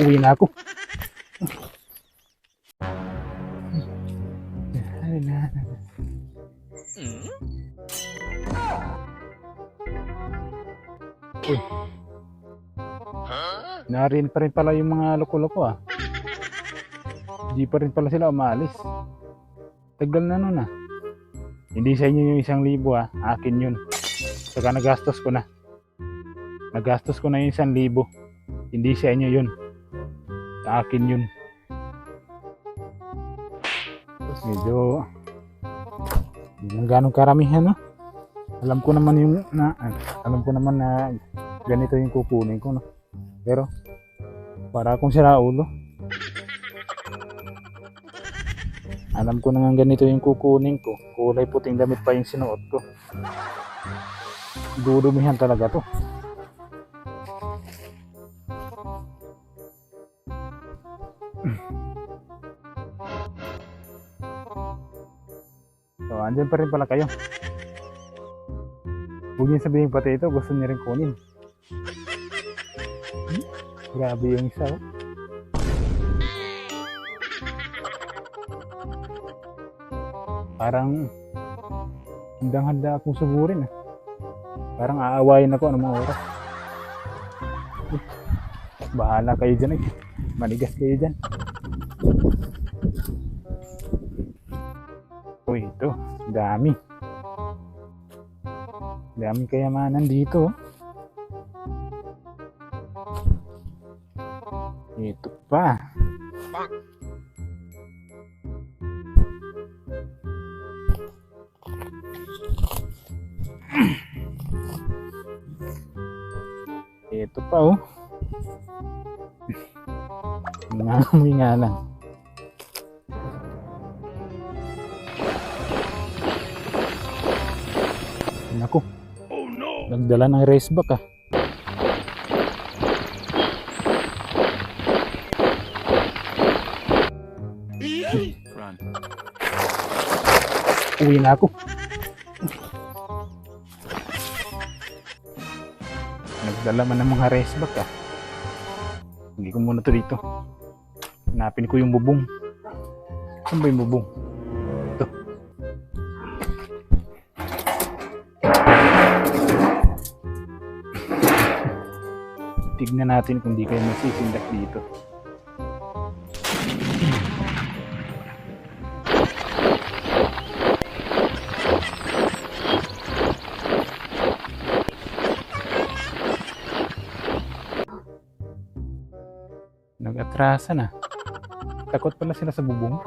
Uwi na ako. Uy. Nariyan pa rin pala yung mga loko-loko ah. Hindi pa rin pala sila umalis. Tagal na nun ah. Hindi sa inyo yung isang libo ah. Akin yun. Saka nagastos ko na. Nagastos ko na yung isang libo. Hindi sa inyo yun. Akin yun. Medyo hindi lang ganong karamihan no. Alam ko naman yung na alam ko naman na ganito yung kukunin ko no. Pero para akong sira ulo. Alam ko na nga ganito yung kukunin ko. Kulay puting damit pa yung sinuot ko. Dudumihan talaga to. So, andyan pa rin pala kayo. Huwag niyo sabihin pati ito, gusto niya rin kunin. Hmm? Grabe yung isa, oh. Parang handang-handa akong sugurin, ah. Parang aawayin ako ng mga oras. Bahala kayo dyan, eh. Manigas kayo dyan. Uy, ito. Dami. Dami kayamanan dito. oh. Ito pa. Ito pa oh. Nangangamoy nga lang. Naku. Nagdala ng race back ah. Uwi na ako. Nagdala man ng mga race back ah. Hindi ko muna to dito. Hanapin ko yung bubong. Saan ba yung bubong? Ito. Tignan natin kung di kayo masisindak dito. Nag-atrasa na. Takot pala sila sa bubong.